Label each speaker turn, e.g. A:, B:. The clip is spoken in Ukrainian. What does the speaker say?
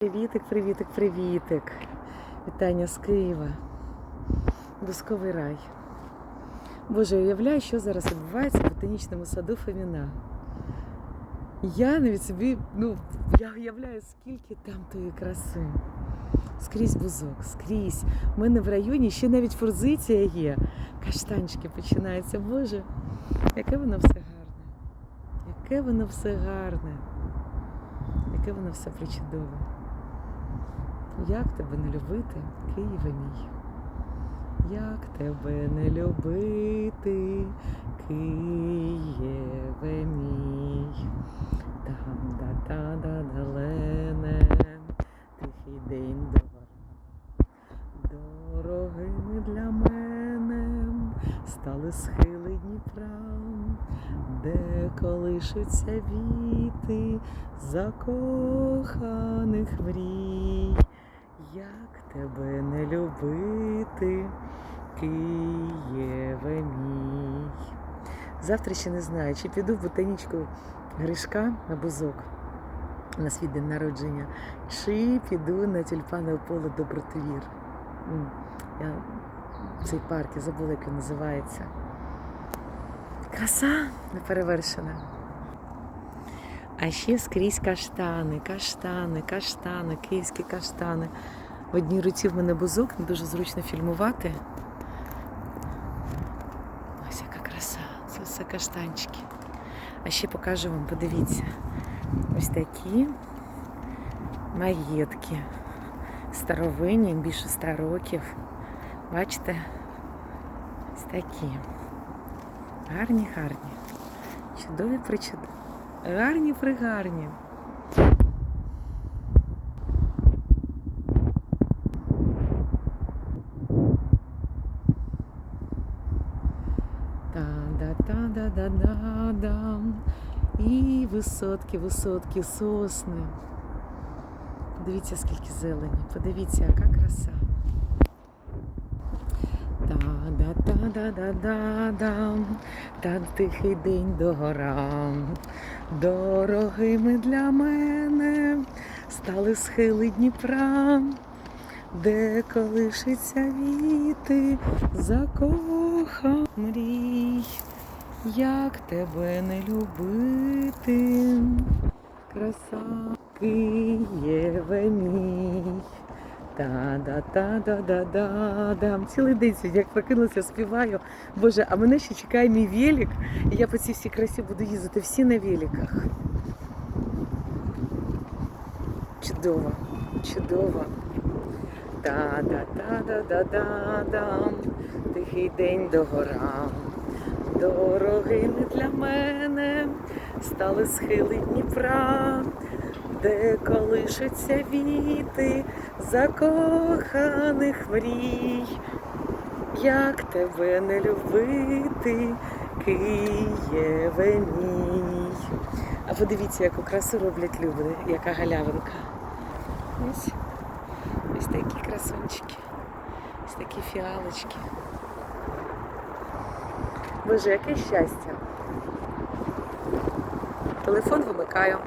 A: Привітик, привітик, привітик. Вітання з Києва. Бусковий рай. Боже, уявляю, що зараз відбувається в ботанічному саду Фоміна. Я навіть собі, ну, я уявляю, скільки там тої краси. Скрізь бузок, скрізь. У мене в районі ще навіть форзиція є. Каштанчики починаються. Боже, яке воно все гарне. Яке воно все гарне. Яке воно все причудове. Як тебе не любити, Києве мій? Як тебе не любити, Києве мій? Там да та да далене, тихий день дора. Дорогими для мене стали схили Дніпра, де колишуться віти закоханих мрій. Як тебе не любити, Києве мій? Завтра ще не знаю, чи піду в ботанічку Гришка на бузок на свій день народження, чи піду на тюльпанове поле Добротвір. Я цей парк, я забула, як він називається. Краса неперевершена. А ще скрізь каштани, каштани, каштани, київські каштани. В одній руці в мене бузок, не дуже зручно фільмувати. Ось яка краса, це все каштанчики. А ще покажу вам, подивіться, ось такі маєтки. Старовинні, більше 100 років. Бачите? Ось такі. Гарні, гарні. Чудові причудові. Гарні пригарні. Та-да-та-да-да-да-дам. І висотки, висотки, сосни. Подивіться, скільки зелені. Подивіться, яка краса. Та-да-та-да-да-да-дам, та тихий день догора. Дорогими для мене стали схили Дніпра, де колишиться віти, закоха мрій. Як тебе не любити, краса Києве мій. Та-да-та-да-да-да-дам. Цілий день сьогодні, як прокинулася, співаю. Боже, а мене ще чекає мій велик, і я по цій всій красі буду їздити всі на великах. Чудово, чудово. Та-да-та-да-да-да-дам. Тихий день догора. Дорогими для мене стали схили Дніпра, де колишаться віти закоханих мрій. Як тебе не любити, Києве мій. А подивіться, яку красу роблять люди, яка галявинка. Ось, ось такі красунчики, ось такі фіалочки. Боже, яке щастя. Телефон вимикаю.